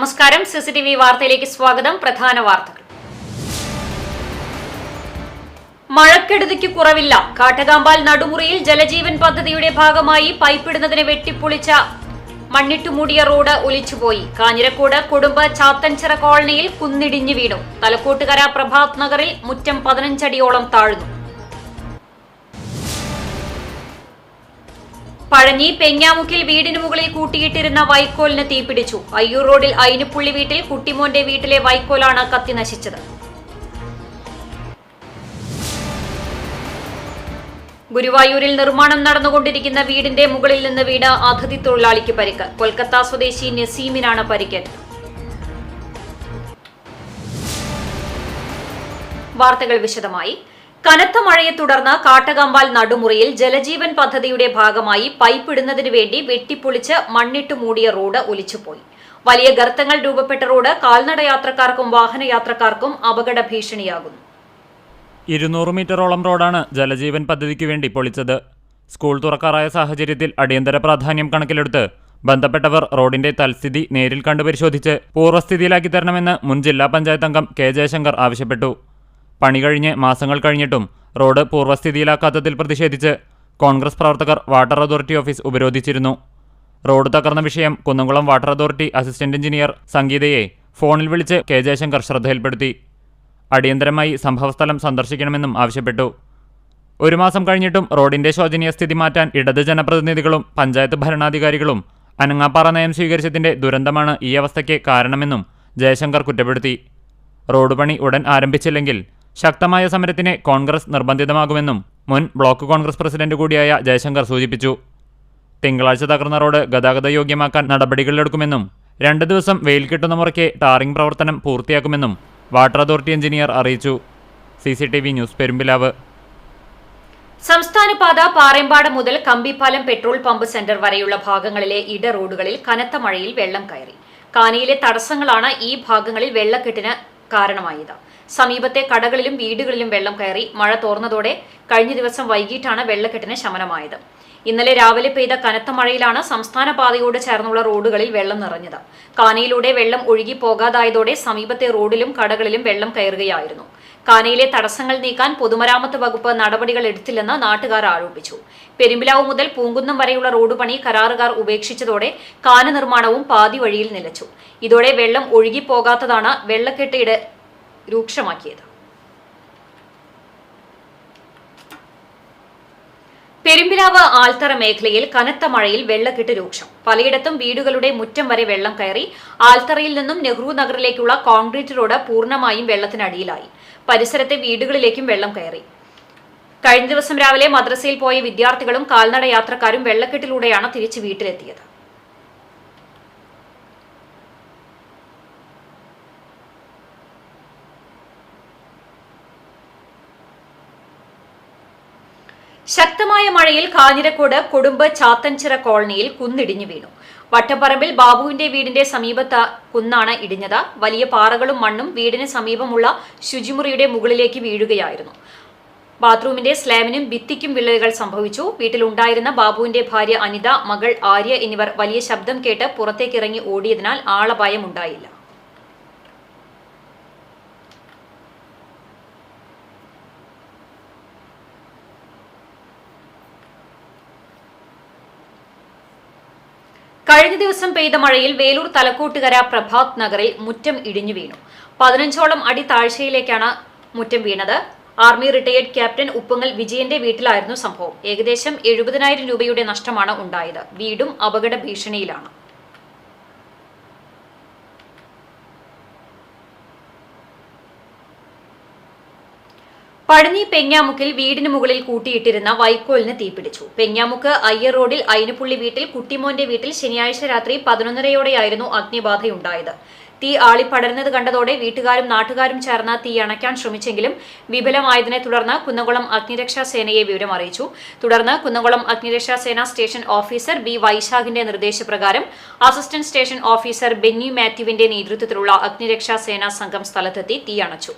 നമസ്കാരം. സിസിടിവി വാർത്തയിലേക്ക് സ്വാഗതം. പ്രധാന വാർത്തകൾ. മഴക്കെടുതിക്ക് കുറവില്ല. കാട്ടകാമ്പാൽ നടുമുറിയിൽ ജലജീവൻ പദ്ധതിയുടെ ഭാഗമായി പൈപ്പിടുന്നതിന് വെട്ടിപ്പൊളിച്ച മണ്ണിട്ടുമൂടിയ റോഡ് ഒലിച്ചുപോയി. കാഞ്ഞിരക്കോട് കുടുംബ ചാത്തൻചിറ കോളനിയിൽ കുന്നിടിഞ്ഞു വീണു. തലക്കോട്ടുകര പ്രഭാത് നഗറിൽ മുറ്റം പതിനഞ്ചടിയോളം താഴ്ന്നു. പഴഞ്ഞി പെഞ്ഞാമുക്കിൽ വീടിന് മുകളിൽ കൂട്ടിയിട്ടിരുന്ന വൈക്കോലിന് തീപിടിച്ചു. അയ്യൂർ റോഡിൽ അയിനുപുള്ളി വീട്ടിൽ കുട്ടിമോന്റെ വീട്ടിലെ വൈക്കോലാണ് കത്തി നശിച്ചത്. ഗുരുവായൂരിൽ നിർമ്മാണം നടന്നുകൊണ്ടിരിക്കുന്ന വീടിന്റെ മുകളിൽ നിന്ന് വീണ അതിഥി തൊഴിലാളിക്ക് പരിക്ക്. കൊൽക്കത്ത സ്വദേശി നസീമിനാണ് പരിക്കേറ്റത്. വാർത്തകൾ വിശദമായി. കനത്ത മഴയെ തുടർന്ന് കാട്ടകമ്പാൽ നടുമുറിയിൽ ജലജീവൻ പദ്ധതിയുടെ ഭാഗമായി പൈപ്പ് ഇടുന്നതിനു വേണ്ടി വെട്ടിപ്പൊളിച്ച് മണ്ണിട്ട് മൂടിയ റോഡ് ഒലിച്ചുപോയി. വലിയ ഗർത്തങ്ങൾ രൂപപ്പെട്ട റോഡ് കാൽനട യാത്രക്കാർക്കും വാഹനയാത്രക്കാർക്കും അപകട ഭീഷണിയാകുന്നു ഇരുന്നൂറ് മീറ്ററോളം റോഡാണ് ജലജീവൻ പദ്ധതിക്ക് വേണ്ടി പൊളിച്ചത്. സ്കൂൾ തുറക്കാറായ സാഹചര്യത്തിൽ അടിയന്തര പ്രാധാന്യം കണക്കിലെടുത്ത് ബന്ധപ്പെട്ടവർ റോഡിന്റെ തൽസ്ഥിതി നേരിൽ കണ്ടു പരിശോധിച്ച് പൂർവസ്ഥിതിയിലാക്കി തരണമെന്ന് മുൻ ജില്ലാ പഞ്ചായത്ത് അംഗം കെ ജയശങ്കർ ആവശ്യപ്പെട്ടു. പണി കഴിഞ്ഞ് മാസങ്ങൾ കഴിഞ്ഞിട്ടും റോഡ് പൂർവസ്ഥിതിയിലാക്കാത്തതിൽ പ്രതിഷേധിച്ച് കോൺഗ്രസ് പ്രവർത്തകർ വാട്ടർ അതോറിറ്റി ഓഫീസ് ഉപരോധിച്ചിരുന്നു. റോഡ് തകർന്ന വിഷയം Kunnamkulam water authority assistant engineer സംഗീതയെ ഫോണിൽ വിളിച്ച് കെ ജയശങ്കർ ശ്രദ്ധയിൽപ്പെടുത്തി. അടിയന്തരമായി സംഭവസ്ഥലം സന്ദർശിക്കണമെന്നും ആവശ്യപ്പെട്ടു. ഒരു മാസം കഴിഞ്ഞിട്ടും റോഡിന്റെ ശോചനീയ സ്ഥിതി മാറ്റാൻ ഇടത് ജനപ്രതിനിധികളും പഞ്ചായത്ത് ഭരണാധികാരികളും അനങ്ങാപ്പാറ നയം സ്വീകരിച്ചതിന്റെ ദുരന്തമാണ് ഈ അവസ്ഥയ്ക്ക് കാരണമെന്നും ജയശങ്കർ കുറ്റപ്പെടുത്തി. റോഡ് പണി ഉടൻ ആരംഭിച്ചില്ലെങ്കിൽ ശക്തമായ സമരത്തിന് കോൺഗ്രസ് നിർബന്ധിതമാകുമെന്നും മുൻ ബ്ലോക്ക് കോൺഗ്രസ് പ്രസിഡന്റ് കൂടിയായ ജയശങ്കർ സൂചിപ്പിച്ചു. തിങ്കളാഴ്ച തകർന്ന റോഡ് ഗതാഗത യോഗ്യമാക്കാൻ നടപടികളെടുക്കുമെന്നും രണ്ട് ദിവസം വെയിൽ കിട്ടുന്ന മുറയ്ക്ക് ടാറിംഗ് പ്രവർത്തനം പൂർത്തിയാക്കുമെന്നും വാട്ടർ അതോറിറ്റി എഞ്ചിനീയർ അറിയിച്ചു. C C T V news Perumpilavu. സംസ്ഥാനപാത Parempadu മുതൽ കമ്പിപ്പാലം പെട്രോൾ പമ്പ് സെന്റർ വരെയുള്ള ഭാഗങ്ങളിലെ ഇട റോഡുകളിൽ കനത്ത മഴയിൽ വെള്ളം കയറി. കാനയിലെ തടസ്സങ്ങളാണ് ഈ ഭാഗങ്ങളിൽ വെള്ളക്കെട്ടിന് കാരണമായത്. സമീപത്തെ കടകളിലും വീടുകളിലും വെള്ളം കയറി മഴ തോർന്നതോടെ കഴിഞ്ഞ ദിവസം വൈകിട്ടാണ് വെള്ളക്കെട്ടിന് ശമനമായത്. ഇന്നലെ രാവിലെ പെയ്ത കനത്ത മഴയിലാണ് സംസ്ഥാന പാതയോട് ചേർന്നുള്ള റോഡുകളിൽ വെള്ളം നിറഞ്ഞത്. കാനയിലൂടെ വെള്ളം ഒഴുകി പോകാതായതോടെ സമീപത്തെ റോഡിലും കടകളിലും വെള്ളം കയറുകയായിരുന്നു. കാനയിലെ തടസ്സങ്ങൾ നീക്കാൻ പൊതുമരാമത്ത് വകുപ്പ് നടപടികൾ എടുത്തില്ലെന്ന് നാട്ടുകാർ ആരോപിച്ചു. പെരുമ്പിലാവ് മുതൽ പൂങ്കുന്നം വരെയുള്ള റോഡ് പണി കരാറുകാർ ഉപേക്ഷിച്ചതോടെ കാന നിർമ്മാണവും പാതി വഴിയിൽ നിലച്ചു. ഇതോടെ വെള്ളം ഒഴുകിപ്പോകാത്തതാണ് വെള്ളക്കെട്ടിയുടെ രൂക്ഷമാക്കിയത്. പെരുമ്പിലാവ് ആൽത്തറ മേഖലയിൽ കനത്ത മഴയിൽ വെള്ളക്കെട്ട് രൂക്ഷം. പലയിടത്തും വീടുകളുടെ മുറ്റം വരെ വെള്ളം കയറി ആൽത്തറയിൽ നിന്നും നെഹ്റു നഗറിലേക്കുള്ള കോൺക്രീറ്റ് റോഡ് പൂർണമായും വെള്ളത്തിനടിയിലായി. പരിസരത്തെ വീടുകളിലേക്കും വെള്ളം കയറി. കഴിഞ്ഞ ദിവസം രാവിലെ മദ്രസയിൽ പോയ വിദ്യാർത്ഥികളും കാൽനട യാത്രക്കാരും വെള്ളക്കെട്ടിലൂടെയാണ് തിരിച്ച് വീട്ടിലെത്തിയത്. ശക്തമായ മഴയിൽ കാഞ്ഞിരക്കോട് കുടുംബ ചാത്തൻചിറ കോളനിയിൽ കുന്നിടിഞ്ഞു വീണു. വട്ടപ്പറമ്പിൽ ബാബുവിന്റെ വീടിന്റെ സമീപത്ത് കുന്നാണ് ഇടിഞ്ഞത്. വലിയ പാറകളും മണ്ണും വീടിന് സമീപമുള്ള ശുചിമുറിയുടെ മുകളിലേക്ക് വീഴുകയായിരുന്നു. ബാത്റൂമിന്റെ സ്ലാമിനും ഭിത്തിക്കും വിള്ളലുകൾ സംഭവിച്ചു. വീട്ടിലുണ്ടായിരുന്ന ബാബുവിന്റെ ഭാര്യ അനിത മകൾ ആര്യ എന്നിവർ വലിയ ശബ്ദം കേട്ട് പുറത്തേക്കിറങ്ങി ഓടിയതിനാൽ ആളപായമുണ്ടായില്ല. കഴിഞ്ഞ ദിവസം പെയ്ത മഴയിൽ വേലൂർ തലക്കൂട്ടുകര പ്രഭാത് നഗറിൽ മുറ്റം ഇടിഞ്ഞു വീണു. പതിനഞ്ചോളം അടി താഴ്ചയിലേക്കാണ് മുറ്റം വീണത്. ആർമി റിട്ടയേർഡ് ക്യാപ്റ്റൻ ഉപ്പുങ്ങൽ വിജയന്റെ വീട്ടിലായിരുന്നു സംഭവം. ഏകദേശം എഴുപതിനായിരം രൂപയുടെ നഷ്ടമാണ് ഉണ്ടായത്. വീടും അപകട ഭീഷണിയിലാണ്. പഴഞ്ഞി പെഞ്ഞാമുക്കിൽ വീടിന് മുകളിൽ കൂട്ടിയിട്ടിരുന്ന വൈക്കോലിന് തീപിടിച്ചു. പെഞ്ഞാമുക്ക് അയ്യർ റോഡിൽ അയിനുപുള്ളി വീട്ടിൽ കുട്ടിമോന്റെ വീട്ടിൽ ശനിയാഴ്ച രാത്രി പതിനൊന്നരയോടെയായിരുന്നു അഗ്നിബാധയുണ്ടായത്. തീ ആളിപ്പടരുന്നത് കണ്ടതോടെ വീട്ടുകാരും നാട്ടുകാരും ചേർന്ന് തീ അണയ്ക്കാൻ ശ്രമിച്ചെങ്കിലും വിഫലമായതിനെ തുടർന്ന് കുന്നംകുളം അഗ്നിരക്ഷാ സേനയെ വിവരം അറിയിച്ചു. തുടർന്ന് കുന്നംകുളം അഗ്നിരക്ഷാ സേന സ്റ്റേഷൻ ഓഫീസർ ബി വൈശാഖിന്റെ നിർദ്ദേശപ്രകാരം അസിസ്റ്റന്റ് സ്റ്റേഷൻ ഓഫീസർ ബെന്നി മാത്യുവിന്റെ നേതൃത്വത്തിലുള്ള അഗ്നിരക്ഷാ സേനാ സംഘം സ്ഥലത്തെത്തി തീ അണച്ചു.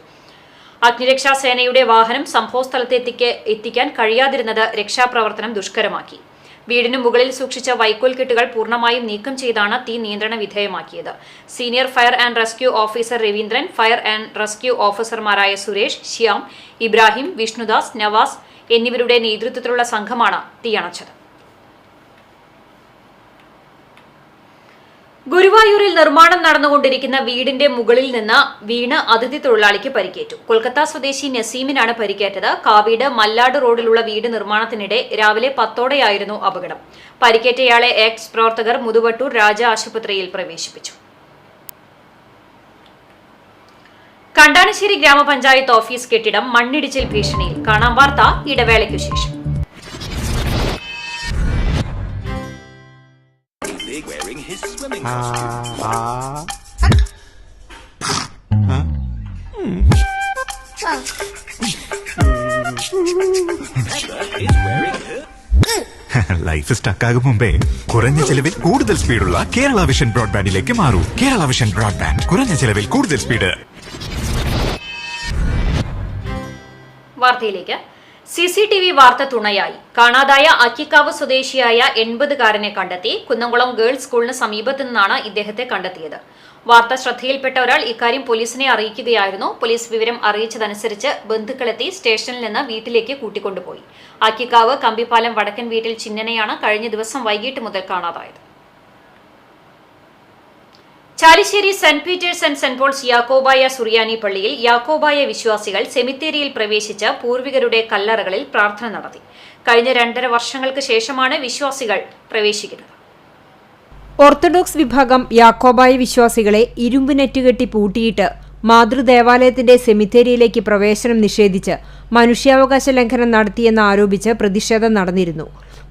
അഗ്നിരക്ഷാ സേനയുടെ വാഹനം സംഭവസ്ഥലത്ത് എത്തിക്ക് എത്തിക്കാൻ കഴിയാതിരുന്നത് രക്ഷാപ്രവർത്തനം ദുഷ്കരമാക്കി. വീടിനു മുകളിൽ സൂക്ഷിച്ച വൈക്കോൽ കെട്ടുകൾ പൂർണമായും നീക്കം ചെയ്താണ് തീ നിയന്ത്രണ വിധേയമാക്കിയത്. Senior fire and rescue officer Raveendran fire and rescue ഓഫീസർമാരായ സുരേഷ് ശ്യാം ഇബ്രാഹിം വിഷ്ണുദാസ് നവാസ് എന്നിവരുടെ നേതൃത്വത്തിലുള്ള സംഘമാണ് തീയണച്ചത്. ഗുരുവായൂരിൽ നിർമ്മാണം നടന്നുകൊണ്ടിരിക്കുന്ന വീടിന്റെ മുകളിൽ നിന്ന് വീണ് അതിഥി തൊഴിലാളിക്ക് പരിക്കേറ്റു. കൊൽക്കത്ത സ്വദേശി നസീമിനാണ് പരിക്കേറ്റത്. കാവീട് മല്ലാട് റോഡിലുള്ള വീട് നിർമ്മാണത്തിനിടെ രാവിലെ പത്തോടെയായിരുന്നു അപകടം. പരിക്കേറ്റയാളെ എക്സ് പ്രവർത്തകർ മുതുവട്ടൂർ രാജ ആശുപത്രിയിൽ പ്രവേശിപ്പിച്ചു. കണ്ടാനശ്ശേരി ഗ്രാമപഞ്ചായത്ത് ഓഫീസ് കെട്ടിടം മണ്ണിടിച്ചിൽ ഭീഷണിയിൽ. കാണാം വാർത്ത ഇടവേളയ്ക്കു ശേഷം. Big wearing his swimming is wearing her life സ്റ്റക്കാകും മുമ്പേ കുറഞ്ഞ ചെലവിൽ കൂടുതൽ സ്പീഡുള്ള കേരള വിഷൻ ബ്രോഡ്ബാൻഡിലേക്ക് മാറൂ. കേരള വിഷൻ ബ്രോഡ്ബാൻഡ് കുറഞ്ഞ ചെലവിൽ കൂടുതൽ സ്പീഡ്. വാർത്തയിലേക്ക്. സി സി ടി വി വാർത്ത തുണയായി. കാണാതായ അക്കിക്കാവ് സ്വദേശിയായ എൺപതുകാരനെ കണ്ടെത്തി കുന്നംകുളം ഗേൾസ് സ്കൂളിന് സമീപത്തു നിന്നാണ് ഇദ്ദേഹത്തെ കണ്ടെത്തിയത്. വാർത്ത ശ്രദ്ധയിൽപ്പെട്ട ഒരാൾ ഇക്കാര്യം പോലീസിനെ അറിയിക്കുകയായിരുന്നു. പോലീസ് വിവരം അറിയിച്ചതനുസരിച്ച് ബന്ധുക്കളെത്തി സ്റ്റേഷനിൽ നിന്ന് വീട്ടിലേക്ക് കൂട്ടിക്കൊണ്ടുപോയി. അക്കിക്കാവ് കമ്പിപ്പാലം വടക്കൻ വീട്ടിൽ ചിന്നനെയാണ് കഴിഞ്ഞ ദിവസം വൈകിട്ട് മുതൽ കാണാതായത്. Chalissery saint Peter's and saint Paul's Yakobaya Suriyani പള്ളിയിൽ യാക്കോബായ വിശ്വാസികൾ സെമിത്തേരിയിൽ പ്രവേശിച്ച് പൂർവികരുടെ കല്ലറകളിൽ പ്രാർത്ഥന നടത്തി. കഴിഞ്ഞ രണ്ടര വർഷങ്ങൾക്ക് ശേഷമാണ് വിശ്വാസികൾ പ്രവേശിക്കുന്നത്. ഓർത്തഡോക്സ് വിഭാഗം യാക്കോബായ വിശ്വാസികളെ ഇരുമ്പ് നെറ്റുകെട്ടി പൂട്ടിയിട്ട് മാതൃദേവാലയത്തിന്റെ സെമിത്തേരിയിലേക്ക് പ്രവേശനം നിഷേധിച്ച് മനുഷ്യാവകാശ ലംഘനം നടത്തിയെന്ന് ആരോപിച്ച് പ്രതിഷേധം നടന്നിരുന്നു.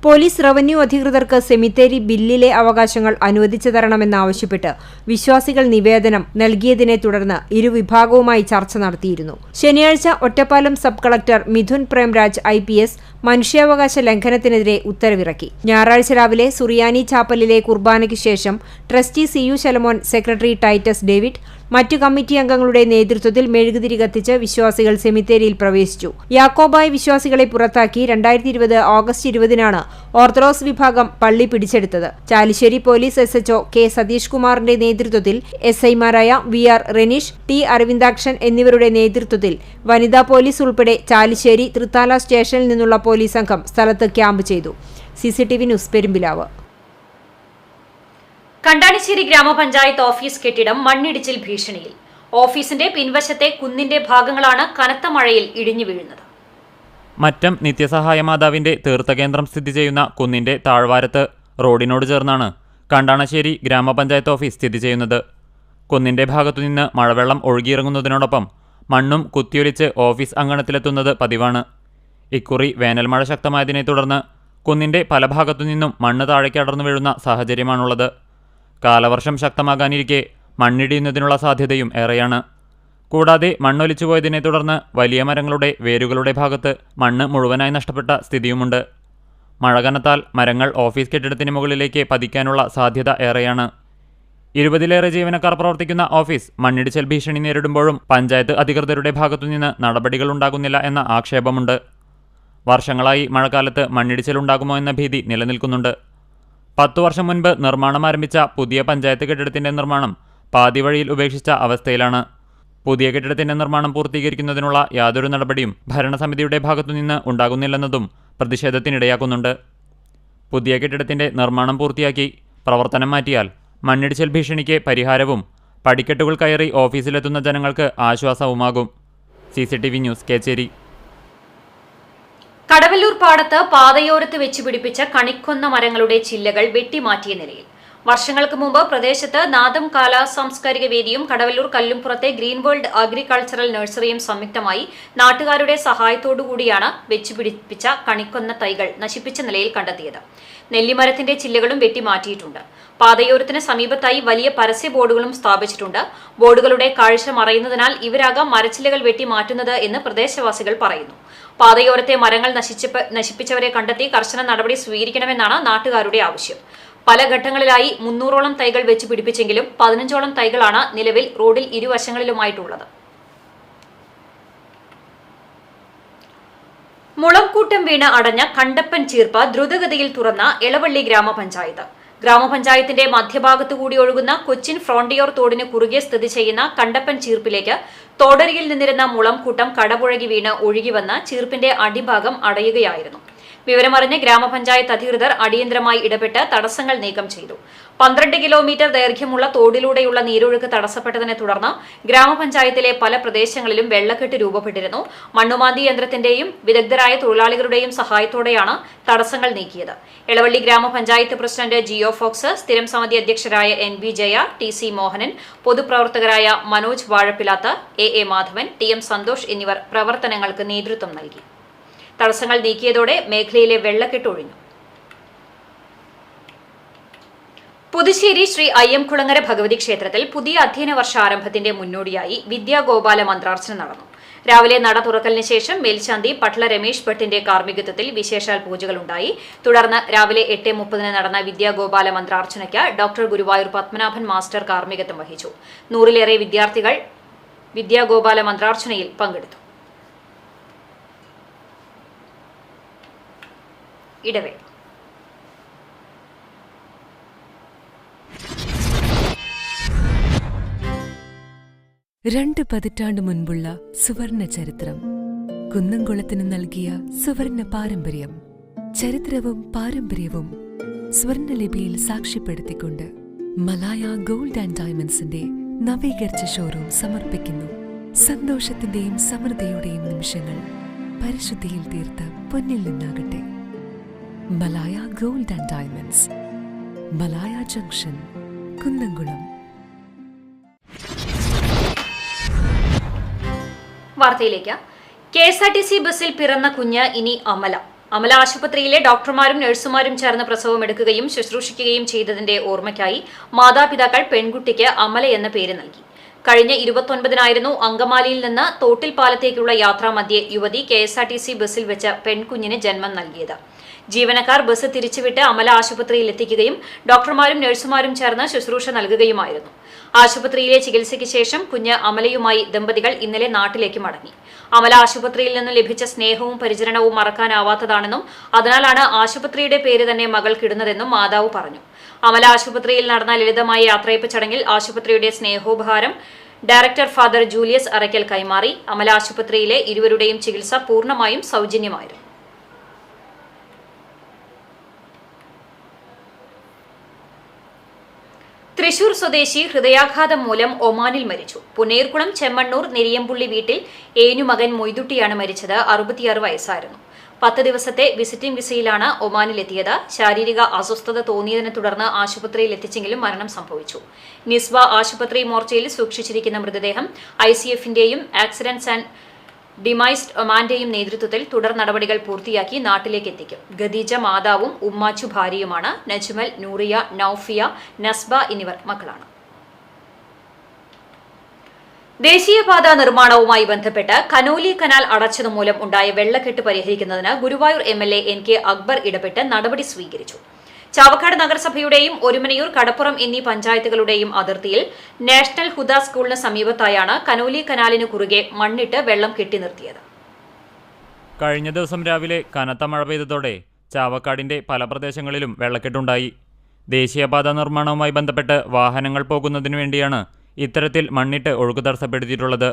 പോലീസ് റവന്യൂ അധികൃതർക്ക് സെമിത്തേരി ബില്ലിലെ അവകാശങ്ങൾ അനുവദിച്ചു തരണമെന്നാവശ്യപ്പെട്ട് വിശ്വാസികൾ നിവേദനം നൽകിയതിനെ തുടർന്ന് ഇരുവിഭാഗവുമായി ചർച്ച നടത്തിയിരുന്നു. ശനിയാഴ്ച Ottapalam sub collector Mithun Premraj I P S മനുഷ്യാവകാശ ലംഘനത്തിനെതിരെ ഉത്തരവിറക്കി. ഞായറാഴ്ച രാവിലെ സുറിയാനി ചാപ്പലിലെ കുർബാനയ്ക്ക് ശേഷം trustee C U Shalamon secretary Titus David മറ്റു കമ്മിറ്റി അംഗങ്ങളുടെ നേതൃത്വത്തിൽ മെഴുകുതിരി കത്തിച്ച് വിശ്വാസികൾ സെമിത്തേരിയിൽ പ്രവേശിച്ചു. യാക്കോബായ വിശ്വാസികളെ പുറത്താക്കി രണ്ടായിരത്തി ഇരുപത് ഓഗസ്റ്റ് ഇരുപതിനാണ് ഓർത്തഡോക്സ് വിഭാഗം പള്ളി പിടിച്ചെടുത്തത്. Chalissery police S H O K Satheesh കുമാറിന്റെ നേതൃത്വത്തിൽ എസ് ഐമാരായ V R Reneesh T Aravindakshan എന്നിവരുടെ നേതൃത്വത്തിൽ വനിതാ പോലീസ് ഉൾപ്പെടെ ചാലിശ്ശേരി തൃത്താല സ്റ്റേഷനിൽ നിന്നുള്ള പോലീസ് സംഘം സ്ഥലത്ത് ക്യാമ്പ് ചെയ്തു. CCTV news Perumpilavu. കണ്ടാണിശ്ശേരി ഗ്രാമപഞ്ചായത്ത് ഓഫീസ് കെട്ടിടം മണ്ണിടിച്ചിൽ ഭീഷണിയിൽ. ഓഫീസിന്റെ പിൻവശത്തെ കുന്നിന്റെ ഭാഗങ്ങളാണ് കനത്ത മഴയിൽ ഇടിഞ്ഞു വീഴുന്നത്. മറ്റം നിത്യസഹായ മാതാവിന്റെ തീർത്ഥകേന്ദ്രം സ്ഥിതി ചെയ്യുന്ന കുന്നിന്റെ താഴ്വാരത്ത് റോഡിനോട് ചേർന്നാണ് കണ്ടാണശ്ശേരി ഗ്രാമപഞ്ചായത്ത് ഓഫീസ് സ്ഥിതി ചെയ്യുന്നത്. കുന്നിന്റെ ഭാഗത്തുനിന്ന് മഴവെള്ളം ഒഴുകിയിറങ്ങുന്നതിനോടൊപ്പം മണ്ണും കുത്തിയൊലിച്ച് ഓഫീസ് അങ്കണത്തിലെത്തുന്നത് പതിവാണ്. ഇക്കുറി വേനൽമഴ ശക്തമായതിനെ തുടർന്ന് കുന്നിന്റെ പല ഭാഗത്തുനിന്നും മണ്ണ് താഴേക്ക് അടർന്നു വീഴുന്ന സാഹചര്യമാണുള്ളത്. കാലവർഷം ശക്തമാകാനിരിക്കെ മണ്ണിടിയുന്നതിനുള്ള സാധ്യതയും ഏറെയാണ്. കൂടാതെ മണ്ണൊലിച്ചു പോയതിനെ തുടർന്ന് വലിയ മരങ്ങളുടെ വേരുകളുടെ ഭാഗത്ത് മണ്ണ് മുഴുവനായി നഷ്ടപ്പെട്ട സ്ഥിതിയുമുണ്ട്. മഴ കനത്താൽ മരങ്ങൾ ഓഫീസ് കെട്ടിടത്തിന് മുകളിലേക്ക് പതിക്കാനുള്ള സാധ്യത ഏറെയാണ്. ഇരുപതിലേറെ ജീവനക്കാർ പ്രവർത്തിക്കുന്ന ഓഫീസ് മണ്ണിടിച്ചൽ ഭീഷണി നേരിടുമ്പോഴും പഞ്ചായത്ത് അധികൃതരുടെ ഭാഗത്തുനിന്ന് നടപടികൾ ഉണ്ടാകുന്നില്ല എന്ന ആക്ഷേപമുണ്ട്. വർഷങ്ങളായി മഴക്കാലത്ത് മണ്ണിടിച്ചിലുണ്ടാകുമോ എന്ന ഭീതി നിലനിൽക്കുന്നുണ്ട്. പത്തു വർഷം മുൻപ് നിർമ്മാണം ആരംഭിച്ച പുതിയ പഞ്ചായത്ത് കെട്ടിടത്തിന്റെ നിർമ്മാണം പാതിവഴിയിൽ ഉപേക്ഷിച്ച അവസ്ഥയിലാണ്. പുതിയ കെട്ടിടത്തിന്റെ നിർമ്മാണം പൂർത്തീകരിക്കുന്നതിനുള്ള യാതൊരു നടപടിയും ഭരണസമിതിയുടെ ഭാഗത്തുനിന്ന് ഉണ്ടാകുന്നില്ലെന്നതും പ്രതിഷേധത്തിനിടയാക്കുന്നുണ്ട്. പുതിയ കെട്ടിടത്തിന്റെ നിർമ്മാണം പൂർത്തിയാക്കി പ്രവർത്തനം മാറ്റിയാൽ മണ്ണിടിച്ചിൽ ഭീഷണിക്ക് പരിഹാരവും പടിക്കെട്ടുകൾ കയറി ഓഫീസിലെത്തുന്ന ജനങ്ങൾക്ക് ആശ്വാസവുമാകും. C C T V news Kecheri. Kadavallur പാടത്ത് പാതയോരത്ത് വെച്ച് പിടിപ്പിച്ച കണിക്കൊന്ന മരങ്ങളുടെ ചില്ലകൾ വെട്ടിമാറ്റിയ നിലയിൽ. വർഷങ്ങൾക്ക് മുമ്പ് പ്രദേശത്ത് നാദം കാല സാംസ്കാരിക വേദിയും കടവല്ലൂർ കല്ലുംപുറത്തെ ഗ്രീൻ വേൾഡ് അഗ്രികൾച്ചറൽ നഴ്സറിയും സംയുക്തമായി നാട്ടുകാരുടെ സഹായത്തോടുകൂടിയാണ് വെച്ചുപിടിപ്പിച്ച കണിക്കൊന്ന തൈകൾ നശിപ്പിച്ച നിലയിൽ കണ്ടെത്തിയത്. നെല്ലിമരത്തിന്റെ ചില്ലകളും വെട്ടിമാറ്റിയിട്ടുണ്ട്. പാതയോരത്തിന് സമീപത്തായി വലിയ പരസ്യ ബോർഡുകളും സ്ഥാപിച്ചിട്ടുണ്ട്. ബോർഡുകളുടെ കാഴ്ച മറയുന്നതിനാൽ ഇവരാകാം മരച്ചില്ലകൾ വെട്ടി മാറ്റുന്നത് എന്ന് പ്രദേശവാസികൾ പറയുന്നു. പാതയോരത്തെ മരങ്ങൾ നശിപ്പിച്ചവരെ കണ്ടെത്തി കർശന നടപടി സ്വീകരിക്കണമെന്നാണ് നാട്ടുകാരുടെ ആവശ്യം. പല ഘട്ടങ്ങളിലായി മുന്നൂറോളം തൈകൾ വെച്ച് പിടിപ്പിച്ചെങ്കിലും പതിനഞ്ചോളം തൈകളാണ് നിലവിൽ റോഡിൽ ഇരുവശങ്ങളിലുമായിട്ടുള്ളത്. മുളംകൂട്ടം വീണ് അടഞ്ഞ കണ്ടപ്പൻ ചീർപ്പ ദ്രുതഗതിയിൽ തുറന്ന എളവള്ളി ഗ്രാമപഞ്ചായത്ത്. ഗ്രാമപഞ്ചായത്തിന്റെ മധ്യഭാഗത്തുകൂടി ഒഴുകുന്ന കൊച്ചിൻ ഫ്രോണ്ടിയോർ തോടിന് കുറുകെ സ്ഥിതി ചെയ്യുന്ന കണ്ടപ്പൻ ചീർപ്പിലേക്ക് തോടരിയിൽ നിന്നിരുന്ന മുളംകൂട്ടം കടപുഴകി വീണ് ഒഴുകിവന്ന ചീർപ്പിന്റെ അടിഭാഗം അടയുകയായിരുന്നു വിവരമറിഞ്ഞ് ഗ്രാമപഞ്ചായത്ത് അധികൃതർ അടിയന്തരമായി ഇടപെട്ട് തടസ്സങ്ങൾ നീക്കം ചെയ്തു. പന്ത്രണ്ട് കിലോമീറ്റർ ദൈർഘ്യമുള്ള തോടിലൂടെയുള്ള നീരൊഴുക്ക് തടസ്സപ്പെട്ടതിനെ തുടർന്ന് ഗ്രാമപഞ്ചായത്തിലെ പല പ്രദേശങ്ങളിലും വെള്ളക്കെട്ട് രൂപപ്പെട്ടിരുന്നു. മണ്ണുമാന്തി യന്ത്രത്തിന്റെയും വിദഗ്ധരായ തൊഴിലാളികളുടെയും സഹായത്തോടെയാണ് തടസ്സങ്ങൾ നീക്കിയത്. എളവള്ളി ഗ്രാമപഞ്ചായത്ത് പ്രസിഡന്റ് ജിയോ ഫോക്സ് സ്ഥിരം സമിതി അധ്യക്ഷരായ N V Jaya T C Mohanan പൊതുപ്രവർത്തകരായ Manoj Vazhappilath A A Madhavan T M Santhosh എന്നിവർ പ്രവർത്തനങ്ങൾക്ക് നേതൃത്വം നൽകി. തടസ്സങ്ങൾ നീക്കിയതോടെ മേഖലയിലെ വെള്ളക്കെട്ട് ഒഴിഞ്ഞു. പുതുശ്ശേരി ശ്രീ അയ്യംകുളങ്ങര ഭഗവതി ക്ഷേത്രത്തിൽ പുതിയ അധ്യയന വർഷാരംഭത്തിന്റെ മുന്നോടിയായി വിദ്യാഗോപാല മന്ത്രാർച്ചന നടന്നു. രാവിലെ നട തുറക്കലിന് ശേഷം മേൽശാന്തി പട്ല രമേശ് ഭട്ടിന്റെ കാർമ്മികത്വത്തിൽ വിശേഷാൽ പൂജകളുണ്ടായി തുടർന്ന് രാവിലെ എട്ട് മുപ്പതിന് നടന്ന വിദ്യാഗോപാല മന്ത്രാർച്ചനയ്ക്ക് ഡോക്ടർ ഗുരുവായൂർ പത്മനാഭൻ മാസ്റ്റർ കാർമ്മികത്വം വഹിച്ചു. നൂറിലേറെ വിദ്യാർത്ഥികൾ വിദ്യാഗോപാല മന്ത്രാർച്ചനയിൽ പങ്കെടുത്തു. ഇടവേള രണ്ട് പതിറ്റാണ്ട് മുൻപുള്ള സുവർണ ചരിത്രം. കുന്നംകുളത്തിന് നൽകിയ സുവർണ പാരമ്പര്യം. ചരിത്രവും പാരമ്പര്യവും സ്വർണലിപിയിൽ സാക്ഷ്യപ്പെടുത്തിക്കൊണ്ട് മലായ ഗോൾഡ് ആൻഡ് ഡയമണ്ട്സിന്റെ നവീകരിച്ച ഷോറൂം സമർപ്പിക്കുന്നു. സന്തോഷത്തിന്റെയും സമൃദ്ധിയുടെയും നിമിഷങ്ങൾ പരിശുദ്ധിയിൽ തീർത്ത് പൊന്നിൽ നിന്നാകട്ടെ. Malaya gold and diamonds. Malaya junction Kunnamkulam. വാർത്തയിലേക്ക്. K S R T C ബസ്സിൽ പിറന്ന കുഞ്ഞ് ഇനി അമല. അമല ആശുപത്രിയിലെ ഡോക്ടർമാരും നഴ്സുമാരും ചേർന്ന് പ്രസവം എടുക്കുകയും ശുശ്രൂഷിക്കുകയും ചെയ്തതിന്റെ ഓർമ്മയ്ക്കായി മാതാപിതാക്കൾ പെൺകുട്ടിക്ക് അമല എന്ന പേര് നൽകി. കഴിഞ്ഞ ഇരുപത്തൊൻപതിനായിരുന്നു അങ്കമാലിയിൽ നിന്ന് തോട്ടിൽ പാലത്തേക്കുള്ള യാത്രാമധ്യേ യുവതി K S R T C ബസ്സിൽ വെച്ച് പെൺകുഞ്ഞിന് ജന്മം നൽകിയത്. ജീവനക്കാർ ബസ് തിരിച്ചുവിട്ട് അമല ആശുപത്രിയിൽ എത്തിക്കുകയും ഡോക്ടർമാരും നഴ്സുമാരും ചേർന്ന് ശുശ്രൂഷ നൽകുകയുമായിരുന്നു. ആശുപത്രിയിലെ ചികിത്സയ്ക്ക് ശേഷം കുഞ്ഞ് അമലയുമായി ദമ്പതികൾ ഇന്നലെ നാട്ടിലേക്ക് മടങ്ങി. അമല ആശുപത്രിയിൽ നിന്നും ലഭിച്ച സ്നേഹവും പരിചരണവും മറക്കാനാവാത്തതാണെന്നും അതിനാലാണ് ആശുപത്രിയുടെ പേര് തന്നെ മകൾക്കിടുന്നതെന്നും മാതാവ് പറഞ്ഞു. അമല ആശുപത്രിയിൽ നടന്ന ലളിതമായ യാത്രയപ്പ് ചടങ്ങിൽ ആശുപത്രിയുടെ സ്നേഹോപഹാരം ഡയറക്ടർ ഫാദർ ജൂലിയസ് അറയ്ക്കൽ കൈമാറി. അമല ആശുപത്രിയിലെ ഇരുവരുടെയും ചികിത്സ പൂർണമായും സൗജന്യമായിരുന്നു. തൃശൂർ സ്വദേശി ഹൃദയാഘാതം മൂലം ഒമാനിൽ മരിച്ചു. പുനേർകുളം ചെമ്മണ്ണൂർ നെരിയമ്പുള്ളി വീട്ടിൽ ഏനുമകൻ മൊയ്തുട്ടിയാണ് മരിച്ചത്. അറുപത്തിയാറ് വയസ്സായിരുന്നു. പത്ത് ദിവസത്തെ വിസിറ്റിംഗ് വിസയിലാണ് ഒമാനിലെത്തിയത്. ശാരീരിക അസ്വസ്ഥത തോന്നിയതിനെ തുടർന്ന് ആശുപത്രിയിൽ എത്തിച്ചെങ്കിലും മരണം സംഭവിച്ചു. നിസ്വ ആശുപത്രി മോർച്ചയിൽ സൂക്ഷിച്ചിരിക്കുന്ന മൃതദേഹം ഐ സി എഫിന്റെയും ആക്സിഡന്റ്സ് ആൻഡ് ഡിമൈസ്ഡ് ഒമാന്റെയും നേതൃത്വത്തിൽ തുടർ നടപടികൾ പൂർത്തിയാക്കി നാട്ടിലേക്ക് എത്തിക്കും. ഗദീജ മാതാവും ഉമ്മാച്ചു ഭാര്യയുമാണ് നജ്മൽ നൂറിയ നൌഫിയ നസ്ബ എന്നിവർ മക്കളാണ്. ദേശീയപാത നിർമ്മാണവുമായി ബന്ധപ്പെട്ട് കനോലി കനാൽ അടച്ചതുമൂലം ഉണ്ടായ വെള്ളക്കെട്ട് പരിഹരിക്കുന്നതിന് Guruvayur M L A N K Akbar ഇടപെട്ട് നടപടി സ്വീകരിച്ചു. ചാവക്കാട് നഗരസഭയുടെയും ഒരുമനയൂർ കടപ്പുറം എന്നീ പഞ്ചായത്തുകളുടെയും അതിർത്തിയിൽ നാഷണൽ ഹുദ സ്കൂളിന് സമീപത്തായാണ് കനോലി കനാലിന് കുറുകെ മണ്ണിട്ട് വെള്ളം കെട്ടി നിർത്തിയത്. കഴിഞ്ഞ ദിവസം രാവിലെ കനത്ത മഴ പെയ്തതോടെ ചാവക്കാടിന്റെ പല പ്രദേശങ്ങളിലും വെള്ളക്കെട്ടുണ്ടായി. ദേശീയപാത നിർമ്മാണവുമായി ബന്ധപ്പെട്ട് വാഹനങ്ങൾ പോകുന്നതിനു വേണ്ടിയാണ് ഇത്തരത്തിൽ മണ്ണിട്ട് ഒഴുക്ക് തടസ്സപ്പെടുത്തിയിട്ടുള്ളത്.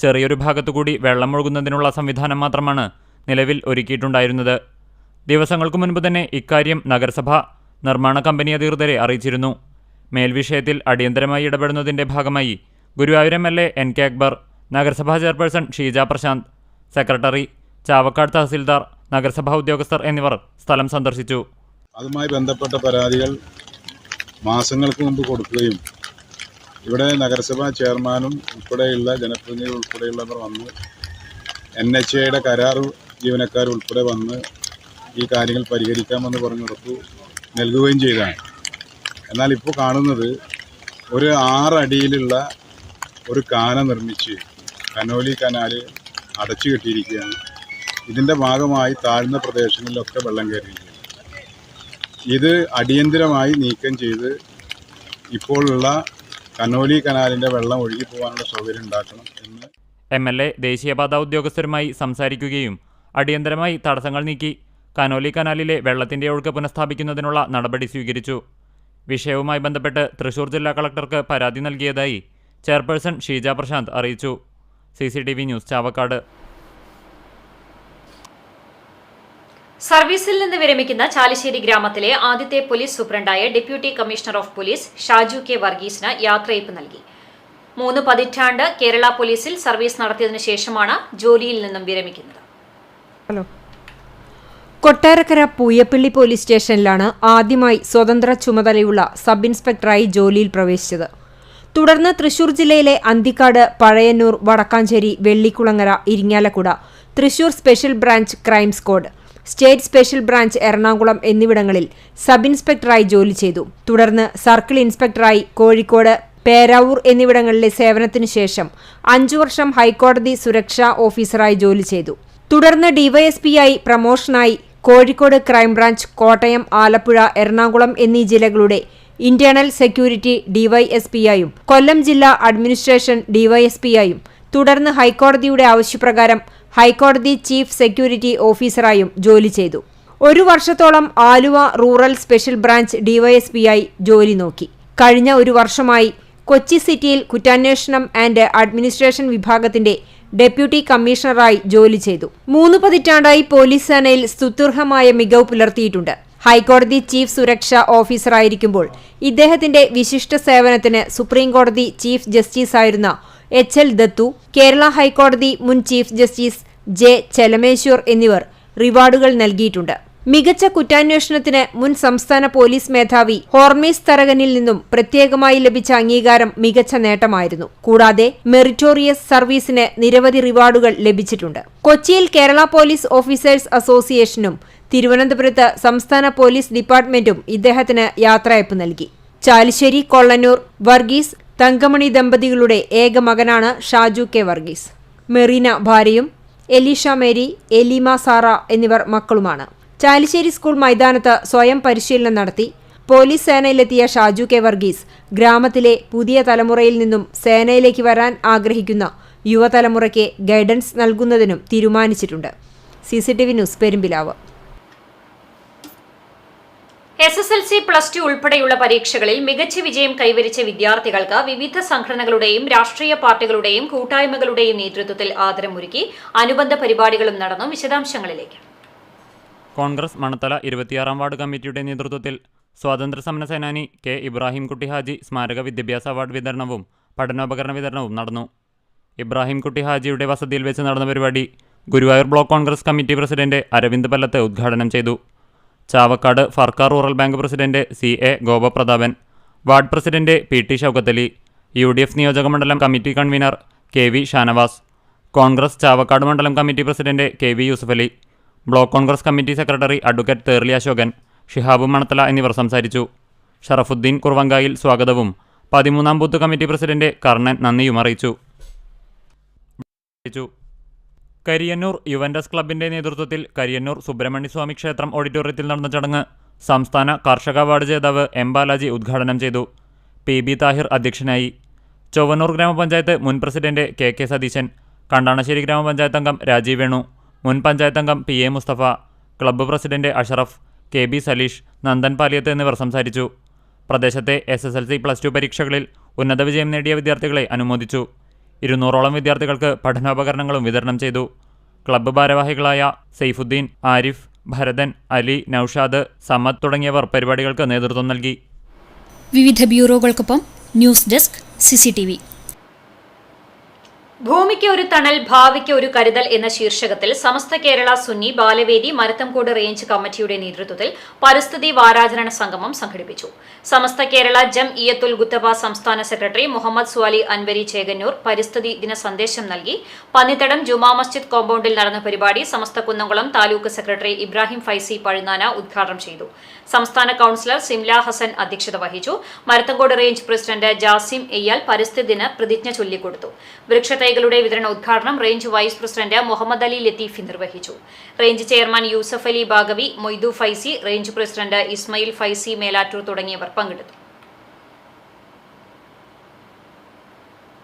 ചെറിയൊരു ഭാഗത്തുകൂടി വെള്ളം ഒഴുകുന്നതിനുള്ള സംവിധാനം മാത്രമാണ് നിലവിൽ ഒരുക്കിയിട്ടുണ്ടായിരുന്നത്. ദിവസങ്ങൾക്കു മുൻപ് തന്നെ ഇക്കാര്യം നഗരസഭ നിർമ്മാണ കമ്പനി അധികൃതരെ അറിയിച്ചിരുന്നു. മേൽവിഷയത്തിൽ അടിയന്തരമായി ഇടപെടുന്നതിന്റെ ഭാഗമായി Guruvayur M L A N K Akbar നഗരസഭാ ചെയർപേഴ്സൺ ഷീജ പ്രശാന്ത് സെക്രട്ടറി ചാവക്കാട് തഹസിൽദാർ നഗരസഭാ ഉദ്യോഗസ്ഥർ എന്നിവർ സ്ഥലം സന്ദർശിച്ചു. അതുമായി ബന്ധപ്പെട്ട പരാതികൾ മാസങ്ങൾക്ക് മുമ്പ് കൊടുക്കുകയും ഇവിടെ നഗരസഭാ ചെയർമാനും ഉൾപ്പെടെയുള്ള ജനപ്രതിനിധികൾ ഉൾപ്പെടെയുള്ളവർ വന്ന് എൻ എച്ച് എയുടെ കരാർ ജീവനക്കാർ ഉൾപ്പെടെ വന്ന് ഈ കാര്യങ്ങൾ പരിഹരിക്കാമെന്ന് പറഞ്ഞ് ഉറപ്പ് നൽകുകയും ചെയ്താണ്. എന്നാൽ ഇപ്പോൾ കാണുന്നത് ഒരു ആറടിയിലുള്ള ഒരു കാന നിർമ്മിച്ച് കനോലി കനാൽ അടച്ചു കെട്ടിയിരിക്കുകയാണ്. ഇതിന്റെ ഭാഗമായി താഴ്ന്ന പ്രദേശങ്ങളിലൊക്കെ വെള്ളം കയറിയിരിക്കുകയാണ് ഇത് അടിയന്തിരമായി നീക്കം ചെയ്ത് ഇപ്പോഴുള്ള കനോലി കനാലിന്റെ വെള്ളം ഒഴുകി പോകാനുള്ള സൗകര്യം ഉണ്ടാക്കണം എന്ന് എം എൽ എ ദേശീയപാത ഉദ്യോഗസ്ഥരുമായി സംസാരിക്കുകയും അടിയന്തരമായി തടസ്സങ്ങൾ നീക്കി. കനോലി കനാലിലെ വെള്ളത്തിന്റെ ഒഴുക്ക് പുനഃസ്ഥാപിക്കുന്നതിനുള്ള നടപടി സ്വീകരിച്ചു. വിഷയവുമായി ബന്ധപ്പെട്ട് തൃശൂർ ജില്ലാ കളക്ടർക്ക് പരാതി നൽകിയതായി ചെയർപേഴ്സൺ ഷീജ പ്രശാന്ത് അറിയിച്ചു. C C T V news Chavakkad. സർവീസിൽ നിന്ന് വിരമിക്കുന്ന ചാലിശ്ശേരി ഗ്രാമത്തിലെ ആദ്യത്തെ police സൂപ്രണ്ടായ deputy commissioner of police Shaju K വർഗീസിന് യാത്രയപ്പ് നൽകി. മൂന്ന് പതിറ്റാണ്ട് കേരള പോലീസിൽ സർവീസ് നടത്തിയതിനു ശേഷമാണ് ജോലിയിൽ നിന്നും വിരമിക്കുന്നത്. ഹലോ. കൊട്ടാരക്കര പൂയപ്പള്ളി പോലീസ് സ്റ്റേഷനിലാണ് ആദ്യമായി സ്വതന്ത്ര ചുമതലയുള്ള സബ് ഇൻസ്പെക്ടറായി ജോലിയിൽ പ്രവേശിച്ചത്. തുടർന്ന് തൃശൂർ ജില്ലയിലെ Anthikad Pazhayannur Vadakkanchery Vellikulangara Irinjalakuda Thrissur special branch crime squad state special branch Ernakulam എന്നിവിടങ്ങളിൽ സബ് ഇൻസ്പെക്ടറായി ജോലി ചെയ്തു. തുടർന്ന് സർക്കിൾ ഇൻസ്പെക്ടറായി കോഴിക്കോട് പേരാവൂർ എന്നിവിടങ്ങളിലെ സേവനത്തിനു ശേഷം അഞ്ചു വർഷം ഹൈക്കോടതി സുരക്ഷാ ഓഫീസറായി ജോലി ചെയ്തു. തുടർന്ന് ഡിവൈഎസ്പിയായി പ്രമോഷനായി കോഴിക്കോട് ക്രൈംബ്രാഞ്ച് കോട്ടയം ആലപ്പുഴ എറണാകുളം എന്നീ ജില്ലകളുടെ ഇന്റേണൽ സെക്യൂരിറ്റി ഡിവൈഎസ്പിയായും കൊല്ലം ജില്ലാ അഡ്മിനിസ്ട്രേഷൻ ഡിവൈഎസ്പിയായും തുടർന്ന് ഹൈക്കോടതിയുടെ ആവശ്യപ്രകാരം ഹൈക്കോടതി ചീഫ് സെക്യൂരിറ്റി ഓഫീസറായും ജോലി ചെയ്തു. ഒരു വർഷത്തോളം ആലുവ റൂറൽ സ്പെഷ്യൽ ബ്രാഞ്ച് ഡിവൈഎസ്പിയായി ജോലി നോക്കി. കഴിഞ്ഞ ഒരു വർഷമായി കൊച്ചി സിറ്റിയിൽ കുറ്റാന്വേഷണം ആൻഡ് അഡ്മിനിസ്ട്രേഷൻ വിഭാഗത്തിന്റെ ഡെപ്യൂട്ടി കമ്മീഷണറായി ജോലി ചെയ്തു. മൂന്ന് പതിറ്റാണ്ടായി പോലീസ് സേനയിൽ സ്തുത്യർഹമായ മികവ് പുലർത്തിയിട്ടുണ്ട്. ഹൈക്കോടതി ചീഫ് സുരക്ഷാ ഓഫീസറായിരിക്കുമ്പോൾ ഇദ്ദേഹത്തിന്റെ വിശിഷ്ട സേവനത്തിന് സുപ്രീംകോടതി ചീഫ് ജസ്റ്റിസായിരുന്ന എച്ച് എൽ ദത്തു കേരള ഹൈക്കോടതി മുൻ ചീഫ് ജസ്റ്റിസ് ജെ ചെലമേശ്വർ എന്നിവർ റിവാർഡുകൾ നൽകിയിട്ടുണ്ട്. മികച്ച കുറ്റാന്വേഷണത്തിന് മുൻ സംസ്ഥാന പോലീസ് മേധാവി ഹോർമീസ് തരകനിൽ നിന്നും പ്രത്യേകമായി ലഭിച്ച അംഗീകാരം മികച്ച നേട്ടമായിരുന്നു. കൂടാതെ മെറിറ്റോറിയസ് സർവീസിന് നിരവധി റിവാർഡുകൾ ലഭിച്ചിട്ടുണ്ട്. കൊച്ചിയിൽ കേരള പോലീസ് ഓഫീസേഴ്സ് അസോസിയേഷനും തിരുവനന്തപുരത്ത് സംസ്ഥാന പോലീസ് ഡിപ്പാർട്ട്മെന്റും ഇദ്ദേഹത്തിന് യാത്രയപ്പ് നൽകി. ചാലിശ്ശേരി കൊള്ളന്നൂർ വർഗീസ് തങ്കമണി ദമ്പതികളുടെ ഏക മകനാണ് ഷാജു കെ വർഗീസ്. മെറീന ഭാര്യയും എലീഷ മേരി എലിമ സാറ എന്നിവർ മക്കളുമാണ്. ചാലിശ്ശേരി സ്കൂൾ മൈതാനത്ത് സ്വയം പരിശീലനം നടത്തി. പോലീസ് സേനയിലെത്തിയ ഷാജു കെ വർഗീസ് ഗ്രാമത്തിലെ പുതിയ തലമുറയിൽ നിന്നും സേനയിലേക്ക് വരാൻ ആഗ്രഹിക്കുന്ന യുവതലമുറയ്ക്ക് ഗൈഡൻസ് നൽകുന്നതിനും തീരുമാനിച്ചിട്ടുണ്ട്. C C T V news Perumpilavu. S S L C plus two ഉൾപ്പെടെയുള്ള പരീക്ഷകളിൽ മികച്ച വിജയം കൈവരിച്ച വിദ്യാർത്ഥികൾക്ക് വിവിധ സംഘടനകളുടെയും രാഷ്ട്രീയ പാർട്ടികളുടെയും കൂട്ടായ്മകളുടെയും നേതൃത്വത്തിൽ ആദരമൊരുക്കി അനുബന്ധ പരിപാടികളും നടന്നു വിശദാംശങ്ങളിലേക്ക്. കോൺഗ്രസ് മണത്തല ഇരുപത്തിയാറാം വാർഡ് കമ്മിറ്റിയുടെ നേതൃത്വത്തിൽ സ്വാതന്ത്ര്യ സമര സേനാനി കെ ഇബ്രാഹിം കുട്ടി ഹാജി സ്മാരക വിദ്യാഭ്യാസ അവാർഡ് വിതരണവും പഠനോപകരണ വിതരണവും നടന്നു. ഇബ്രാഹിം കുട്ടി ഹാജിയുടെ വസതിയിൽ വെച്ച് നടന്ന പരിപാടി Guruvayur block Congress committee president Aravind Pallath ഉദ്ഘാടനം ചെയ്തു. Chavakkad Farkar rural bank president C A Gopaprathapan ward president P T Shoukathali U D F നിയോജകമണ്ഡലം committee convener K V Shanavas Congress Chavakkad മണ്ഡലം committee president K V Yusafali block Congress committee secretary advocate Therly Ashokan Shihab Manathala എന്നിവർ സംസാരിച്ചു. ഷറഫുദ്ദീൻ കുർവങ്കായിൽ സ്വാഗതവും. പതിമൂന്നാം booth committee president Karnan നന്ദിയും അറിയിച്ചു. Kariyannur Juventus ക്ലബിന്റെ നേതൃത്വത്തിൽ കരിയന്നൂർ സുബ്രഹ്മണ്യസ്വാമി ക്ഷേത്രം ഓഡിറ്റോറിയത്തിൽ നടന്ന ചടങ്ങ് സംസ്ഥാന കാർഷക അവാർഡ് ജേതാവ് എം ബാലാജി ഉദ്ഘാടനം ചെയ്തു. പി ബി താഹിർ അധ്യക്ഷനായി. ചൊവ്വന്നൂർ ഗ്രാമപഞ്ചായത്ത് മുൻ president K K Satheesan Kandanassery ഗ്രാമപഞ്ചായത്ത് അംഗം രാജീവ് വേണു മുൻ പഞ്ചായത്ത് അംഗം P A Musthafa club president Ashraf K B Saleesh Nandan Paliyath എന്നിവർ സംസാരിച്ചു. പ്രദേശത്തെ S S L C plus two പരീക്ഷകളിൽ ഉന്നത വിജയം നേടിയ വിദ്യാർത്ഥികളെ അനുമോദിച്ചു. ഇരുന്നൂറോളം വിദ്യാർത്ഥികൾക്ക് പഠനോപകരണങ്ങളും വിതരണം ചെയ്തു. ക്ലബ്ബ് ഭാരവാഹികളായ സെയ്ഫുദ്ദീൻ ആരിഫ് ഭരതൻ അലി നൌഷാദ് സമദ് തുടങ്ങിയവർ പരിപാടികൾക്ക് നേതൃത്വം നൽകി. വിവിധ ബ്യൂറോകൾക്കൊപ്പം ന്യൂസ് ഡെസ്ക് സിസിടിവി ഭൂമിക്ക് ഒരു തണൽ ഭാവിക്ക് ഒരു കരുതൽ എന്ന ശീർഷകത്തിൽ സമസ്ത കേരള സുന്നി ബാലവേദി മരത്തംകോട് റേഞ്ച് കമ്മിറ്റിയുടെ നേതൃത്വത്തിൽ പരിസ്ഥിതി വാരാചരണ സംഗമം സംഘടിപ്പിച്ചു. സമസ്ത കേരള ജം ഇയത്തുൽ ഗുത്തബ സംസ്ഥാന സെക്രട്ടറി മുഹമ്മദ് സ്വാലി അൻവരി ചേകന്നൂർ പരിസ്ഥിതി ദിന സന്ദേശം നൽകി. പന്നിത്തടം ജുമാ മസ്ജിദ് കോമ്പൌണ്ടിൽ നടന്ന പരിപാടി സമസ്ത കുന്നംകുളം താലൂക്ക് സെക്രട്ടറി ഇബ്രാഹിം ഫൈസി പഴുനാന ഉദ്ഘാടനം ചെയ്തു. സംസ്ഥാന കൌൺസിലർ സിംല ഹസൻ അധ്യക്ഷത വഹിച്ചു. മരത്തങ്കോട് റേഞ്ച് പ്രസിഡന്റ് ജാസിം എയ്യാൽ പരിസ്ഥിതി ദിന പ്രതിജ്ഞ ചൊല്ലിക്കൊടുത്തു. വൃക്ഷത്തൈകളുടെ വിതരണ ഉദ്ഘാടനം range vice president Muhammed Ali Latheefi നിർവഹിച്ചു. Range chairman Yusuf Ali Baqavi Moidu Faizy range president Ismail Faizy Melattur തുടങ്ങിയവർ പങ്കെടുത്തു.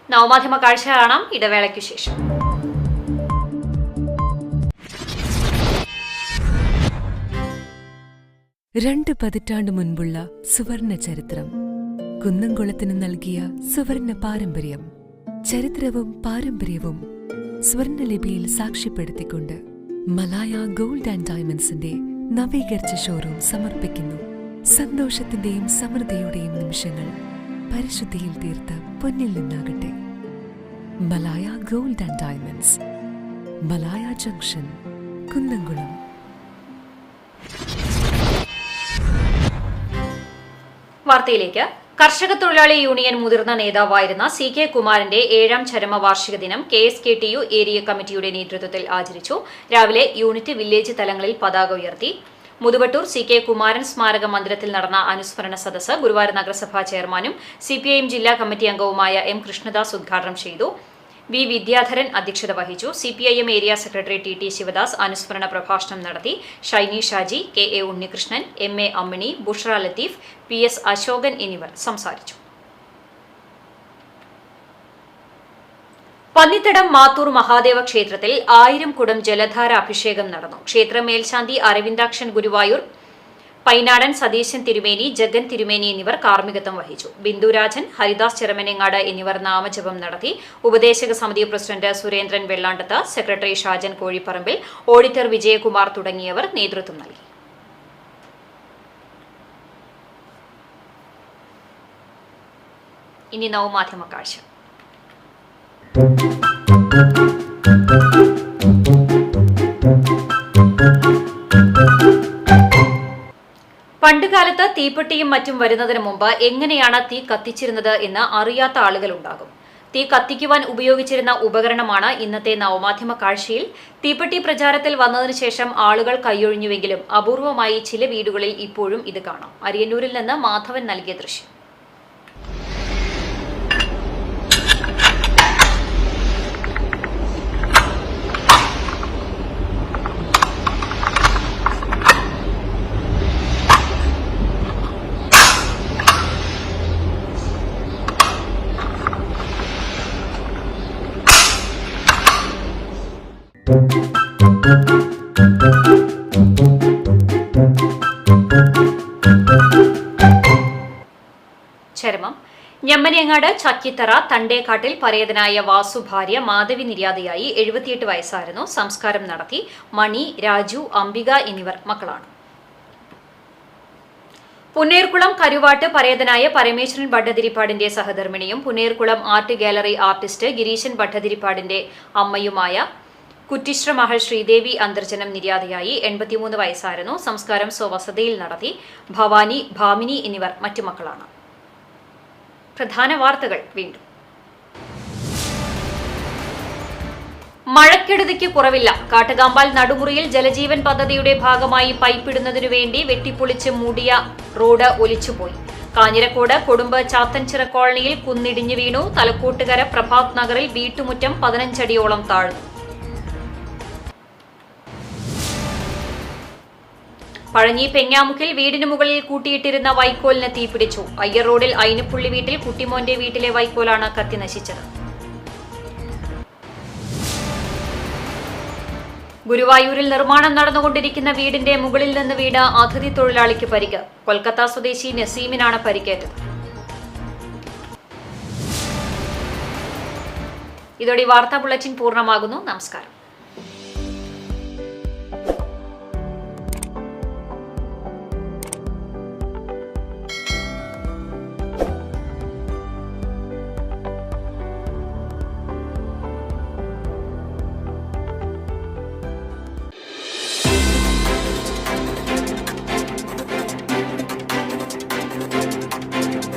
നവമാധ്യമ കാഴ്ച കാണാം ഇടവേളയ്ക്കു ശേഷം. രണ്ട് പതിറ്റാണ്ട് മുൻപുള്ള സുവർണ ചരിത്രം. കുന്നംകുളത്തിന് നൽകിയ സുവർണ പാരമ്പര്യം ചരിത്രവും പാരമ്പര്യവും സ്വർണലിപിയിൽ സാക്ഷ്യപ്പെടുത്തിക്കൊണ്ട് മലായ ഗോൾഡ് ആൻഡ് ഡയമണ്ട്സിന്റെ നവീകരിച്ച ഷോറൂം സമർപ്പിക്കുന്നു. സന്തോഷത്തിന്റെയും സമൃദ്ധിയുടെയും നിമിഷങ്ങൾ പരിശുദ്ധിയിൽ തീർത്ത് പൊന്നിൽ നിന്നാകട്ടെ. Malaya gold and diamonds Malaya junction Kunnamkulam. വാർത്തയിലേക്ക്. കർഷക തൊഴിലാളി യൂണിയൻ മുതിർന്ന നേതാവായിരുന്ന സി കെ കുമാരന്റെ ഏഴാം ചരമവാർഷിക ദിനം K S K T U area കമ്മിറ്റിയുടെ നേതൃത്വത്തിൽ ആചരിച്ചു. രാവിലെ യൂണിറ്റ് വില്ലേജ് തലങ്ങളിൽ പതാക ഉയർത്തി. മുതുവട്ടൂർ സി കെ കുമാരൻ സ്മാരക മന്ദിരത്തിൽ നടന്ന അനുസ്മരണ സദസ്സ് ഗുരുവായൂർ നഗരസഭാ ചെയർമാനും സിപിഐഎം ജില്ലാ കമ്മിറ്റി അംഗവുമായ എം കൃഷ്ണദാസ് ഉദ്ഘാടനം ചെയ്തു. വി വിദ്യാധരൻ അധ്യക്ഷത വഹിച്ചു. CPIM area secretary T T Sivadas അനുസ്മരണ പ്രഭാഷണം നടത്തി. Shiny Shaji K A Unnikrishnan M A Ammini Bushra Latheef P S Ashokan എന്നിവർ സംസാരിച്ചു. പന്നിത്തടം മാത്തൂർ മഹാദേവ ക്ഷേത്രത്തിൽ ആയിരം കുടം ജലധാര അഭിഷേകം നടന്നു. ക്ഷേത്ര മേൽശാന്തി അരവിന്ദാക്ഷൻ ഗുരുവായൂർ പൈനാടൻ സതീശൻ തിരുമേനി ജഗൻ തിരുമേനി എന്നിവർ കാർമ്മികത്വം വഹിച്ചു. ബിന്ദുരാജൻ ഹരിദാസ് ചെറമനങ്ങാട് എന്നിവർ നാമജപം നടത്തി. ഉപദേശക സമിതി president Surendran Vellandathu secretary Shajan Kozhiparambil auditor Vijayakumar തുടങ്ങിയവർ നേതൃത്വം നൽകി. ഇനി നവമാധ്യമ കാഴ്ച. പണ്ടുകാലത്ത് തീപ്പെട്ടിയും മറ്റും വരുന്നതിന് മുമ്പ് എങ്ങനെയാണ് തീ കത്തിച്ചിരുന്നത് എന്ന് അറിയാത്ത ആളുകളുണ്ടാകും. തീ കത്തിക്കുവാൻ ഉപയോഗിച്ചിരുന്ന ഉപകരണമാണ് ഇന്നത്തെ നവമാധ്യമ കാഴ്ചയിൽ. തീപ്പെട്ടി പ്രചാരത്തിൽ വന്നതിന് ശേഷം ആളുകൾ കൈയൊഴിഞ്ഞുവെങ്കിലും അപൂർവമായി ചില വീടുകളിൽ ഇപ്പോഴും ഇത് കാണാം. അരിയന്നൂരിൽ നിന്ന് മാധവൻ നൽകിയ ദൃശ്യം. ഞമ്മനേങ്ങാട് ചക്കിത്തറ തണ്ടേക്കാട്ടിൽ പരേതനായ വാസു ഭാര്യ മാധവി നിര്യാതയായി എഴുപത്തിയെട്ട് വയസ്സായിരുന്നു. സംസ്കാരം നടത്തി മണി രാജു അംബിക എന്നിവർ മക്കളാണ്. പുന്നേർകുളം കരുവാട്ട് പരേതനായ പരമേശ്വരൻ ഭട്ടതിരിപ്പാടിന്റെ സഹധർമ്മിണിയും Punnerkulam art gallery artist Gireesan ഭട്ടതിരിപ്പാടിന്റെ അമ്മയുമായ കുറ്റിശ്ര മഹൾ ശ്രീദേവി അന്തർജനം നിര്യാതയായി എൺപത്തിമൂന്ന് വയസ്സായിരുന്നു. സംസ്കാരം സ്വവസതയിൽ നടത്തി ഭവാനി ഭാമിനി എന്നിവർ മറ്റു മക്കളാണ്. പ്രധാന വാർത്തകൾ വീണ്ടും. മഴക്കെടുതിക്ക് കുറവില്ല. കാട്ടുകാമ്പാൽ നടുമുറിയിൽ ജലജീവൻ പദ്ധതിയുടെ ഭാഗമായി പൈപ്പിടുന്നതിനു വേണ്ടി വെട്ടിപ്പൊളിച്ച് മൂടിയ റോഡ് ഒലിച്ചുപോയി. കാഞ്ഞിരക്കോട് കൊടുമ്പ് ചാത്തൻചിറ കോളനിയിൽ കുന്നിടിഞ്ഞു വീണു. തലക്കൂട്ടുകര പ്രഭാത് നഗറിൽ വീട്ടുമുറ്റം പതിനഞ്ചടിയോളം താഴ്ന്നു. പഴഞ്ഞി പെങ്ങാമുക്കിൽ വീടിന് മുകളിൽ കൂട്ടിയിട്ടിരുന്ന വൈക്കോലിന് തീപിടിച്ചു. അയ്യർ റോഡിൽ അയിനപ്പുള്ളി വീട്ടിൽ കുട്ടിമോന്റെ വീട്ടിലെ വൈക്കോലാണ് കത്തി നശിച്ചത്. ഗുരുവായൂരിൽ നിർമ്മാണം നടന്നുകൊണ്ടിരിക്കുന്ന വീടിന്റെ മുകളിൽ നിന്ന് വീട് അതിഥി തൊഴിലാളിക്ക് പരിക്ക്. കൊൽക്കത്ത സ്വദേശി നസീമിനാണ് പരിക്കേറ്റത്. ഇതോടെ വാർത്താ ബുള്ളറ്റിൻ പൂർണമാകുന്നു. നമസ്കാരം.